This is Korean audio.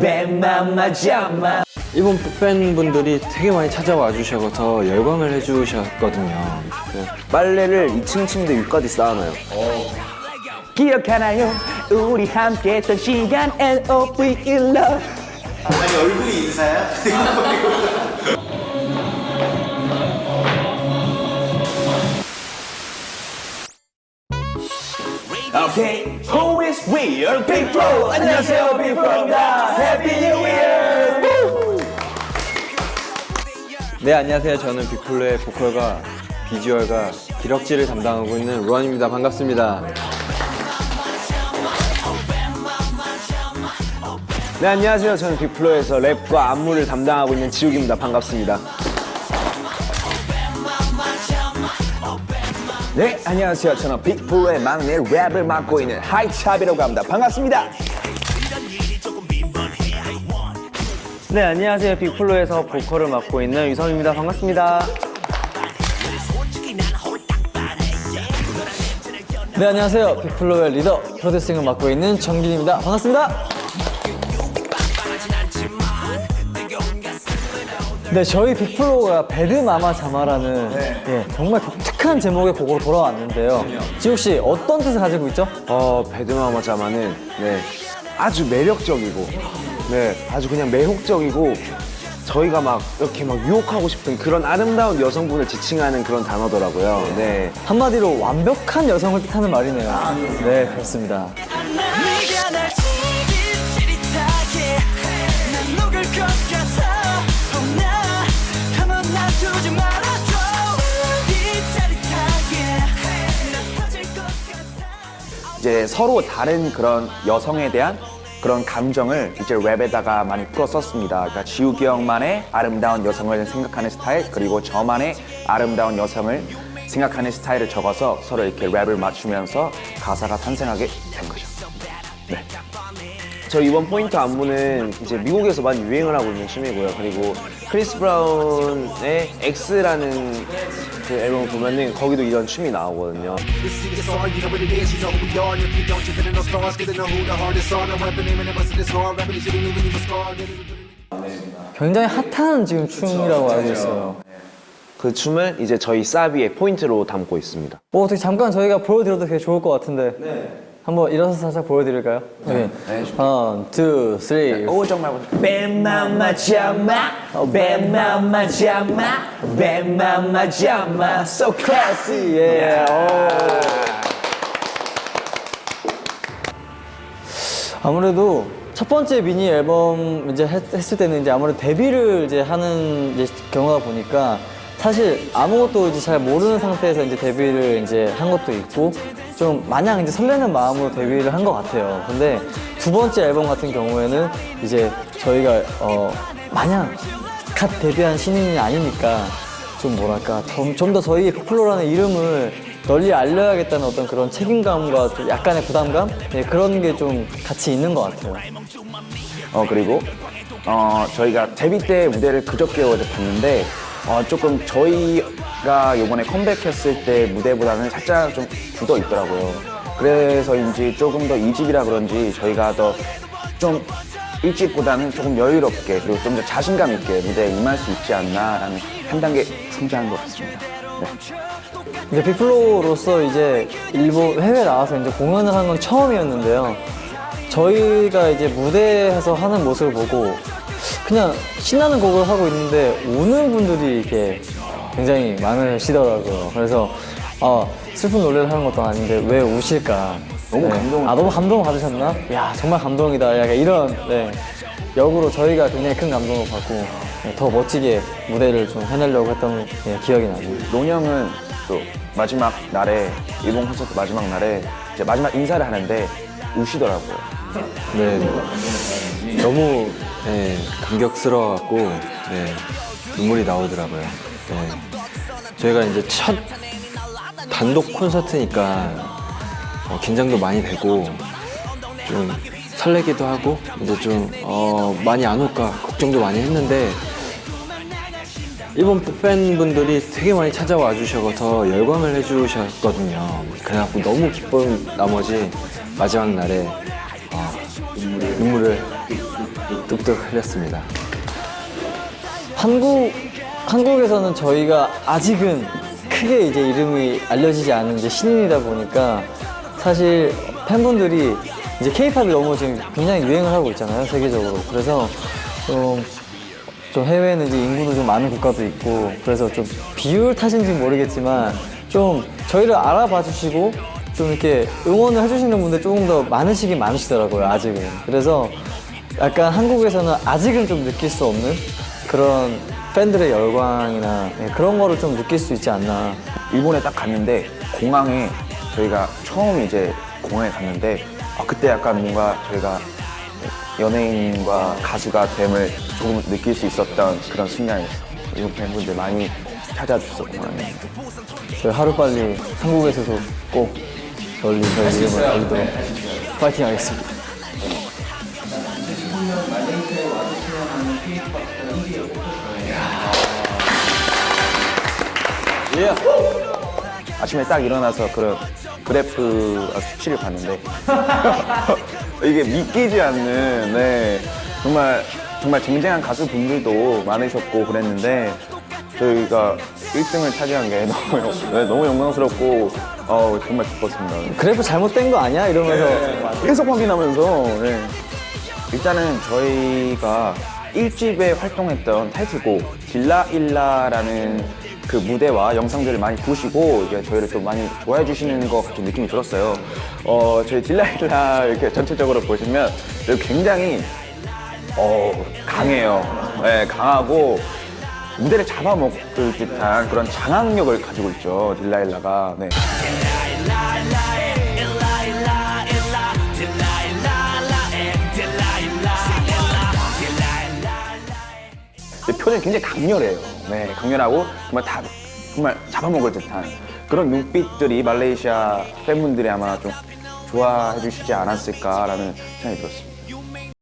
뱀마마 잠마 일본 팬분들이 되게 많이 찾아와 주셔서 열광을 해주셨거든요. 그 빨래를 2층 침대 위까지 쌓아놔요 기억하나요? 우리 함께 했던 시간 And oh we in love Okay, who is we? Your bro. 안녕하세요, bro입니다. Happy New Year. 네 안녕하세요. 저는 빅플로의 보컬과 비주얼과 기럭지를 담당하고 있는 루안입니다. 반갑습니다. 네, 안녕하세요. 저는 빅플로에서 랩과 안무를 담당하고 있는 지욱입니다. 반갑습니다. 네, 안녕하세요. 저는 빅플로의 막내 랩을 맡고 있는 하이찹이라고 합니다. 반갑습니다. 네, 안녕하세요. 빅플로에서 보컬을 맡고 있는 유성입니다. 반갑습니다. 네, 안녕하세요. 빅플로의 리더, 프로듀싱을 맡고 있는 정gin입니다. 반갑습니다. 네, 저희 빅플로가 배드마마 자마라는 예, 정말 독특한 제목의 곡으로 돌아왔는데요. 지욱 씨, 어떤 뜻을 가지고 있죠? 어, 배드마마 자마는 네, 아주 매력적이고 네, 아주 그냥 매혹적이고 저희가 막 이렇게 막 유혹하고 싶은 그런 아름다운 여성분을 지칭하는 그런 단어더라고요. 네. 한마디로 완벽한 여성을 뜻하는 말이네요. 네, 그렇습니다. 이제 서로 다른 그런 여성에 대한 그런 감정을 이제 랩에다가 많이 풀어 썼습니다. 그러니까 지욱이 형만의 아름다운 여성을 생각하는 스타일 그리고 저만의 아름다운 여성을 생각하는 스타일을 적어서 서로 이렇게 랩을 맞추면서 가사가 탄생하게 된 거죠. 네. 저 이번 포인트 안무는 이제 미국에서 많이 유행을 하고 있는 춤이고요. 그리고 크리스 브라운의 X라는 그 앨범 보면은 거기도 이런 춤이 나오거든요. 굉장히 핫한 지금 춤이라고 알고 있어요. 그 춤을 이제 저희 사비의 포인트로 담고 있습니다. 뭐 어떻게 잠깐 저희가 보여드려도 되게 좋을 것 같은데. 한번 일어서 살짝 보여드릴까요? 네. 하나, 둘, 쓰리. 오 정말 뱀마마 잠마 뱀마마 잠마 뱀마마 잠마 so classy. 예. 아무래도 첫 번째 미니 앨범 이제 했, 했을 때는 이제 아무래도 데뷔를 이제 하는 이제 경우다 보니까 사실 아무것도 이제 잘 모르는 상태에서 이제 데뷔를 이제 한 것도 있고 좀 마냥 이제 설레는 마음으로 데뷔를 한 것 같아요. 근데 두 번째 앨범 같은 경우에는 이제 저희가 어 마냥 갓 데뷔한 신인이 아니니까 좀 뭐랄까 좀 더 저희의 빅플로라는 이름을 널리 알려야겠다는 어떤 그런 책임감과 좀 약간의 부담감 네, 그런 게 좀 같이 있는 것 같아요. 어 그리고 어 저희가 데뷔 때 무대를 그저께 어제 봤는데 어 조금 저희가 이번에 컴백했을 때 무대보다는 살짝 좀 굳어 있더라고요. 그래서인지 조금 더 이 집이라 그런지 저희가 더 좀 일찍보다는 조금 여유롭게 그리고 좀 더 자신감 있게 무대에 임할 수 있지 않나라는 한 단계 성장한 것 같습니다. 네. 이제 빅플로로서 이제 일본 해외 나와서 이제 공연을 한 건 처음이었는데요. 저희가 이제 무대에서 하는 모습을 보고 그냥 신나는 곡을 하고 있는데 우는 분들이 이렇게 굉장히 많으시더라고요. 그래서 아, 슬픈 노래를 하는 것도 아닌데 왜 우실까? 너무 감동을 아 너무 감동 받으셨나? 야 정말 감동이다. 약간 이런 네. 역으로 저희가 굉장히 큰 감동을 받고 네, 더 멋지게 무대를 좀 해내려고 했던 예, 기억이 나네요. 논영은 또 마지막 날에 일본 콘서트 마지막 날에 이제 마지막 인사를 하는데 우시더라고요. 네, 너무 네, 감격스러워갖고 네, 눈물이 나오더라고요. 네. 저희가 이제 첫 단독 콘서트니까 어, 긴장도 많이 되고 좀 설레기도 하고 이제 좀 어, 많이 안 올까 걱정도 많이 했는데 일본 팬분들이 되게 많이 찾아와 주셔서 열광을 해주셨거든요. 그래갖고 너무 기쁜 나머지 마지막 날에 어, 눈물을 뚝뚝 흘렸습니다. 한국 한국에서는 저희가 아직은 크게 이제 이름이 알려지지 않은 이제 신인이다 보니까 사실 팬분들이 이제 케이팝이 너무 지금 굉장히 유행을 하고 있잖아요 세계적으로 그래서 좀, 좀 해외에는 이제 인구도 좀 많은 국가도 있고 그래서 좀 비율 탓인지 모르겠지만 좀 저희를 알아봐 주시고 좀 이렇게 응원을 해주시는 분들 조금 더 많으시긴 많으시더라고요 아직은 그래서 약간 한국에서는 아직은 좀 느낄 수 없는 그런 팬들의 열광이나 예, 그런 거를 좀 느낄 수 있지 않나. 일본에 딱 갔는데 공항에 저희가 처음 이제 공항에 갔는데 아, 그때 약간 뭔가 저희가 연예인과 가수가 됨을 조금 느낄 수 있었던 그런 순간이었어요. 일본 팬분들 많이 찾아주셔서 공항에. 저희 하루빨리 한국에서도 꼭 널리 저희 이름을 알리도록 파이팅 하겠습니다. 아침에 딱 일어나서 그런 그래프 수치를 봤는데 이게 믿기지 않는 네, 정말 정말 쟁쟁한 가수분들도 많으셨고 그랬는데 저희가 1등을 차지한 게 너무 영- 네, 너무 영광스럽고 어, 정말 기뻤습니다. 그래프 잘못된 거 아니야? 이러면서 계속 확인하면서 네. 일단은 저희가 1집에 활동했던 타이틀곡 딜라일라라는 그 무대와 영상들을 많이 보시고 이게 저희를 또 많이 좋아해 주시는 것 같은 느낌이 들었어요. 어, 저희 딜라일라 이렇게 전체적으로 보시면 굉장히 어, 강해요. 네, 강하고 무대를 잡아먹을 듯한 그런 장악력을 가지고 있죠. 딜라일라가. 네. 표정이 굉장히 강렬해요. 네, 강렬하고 정말 다 정말 잡아먹을 듯한 그런 눈빛들이 말레이시아 팬분들이 아마 좀 좋아해 주시지 않았을까라는 생각이 들었습니다.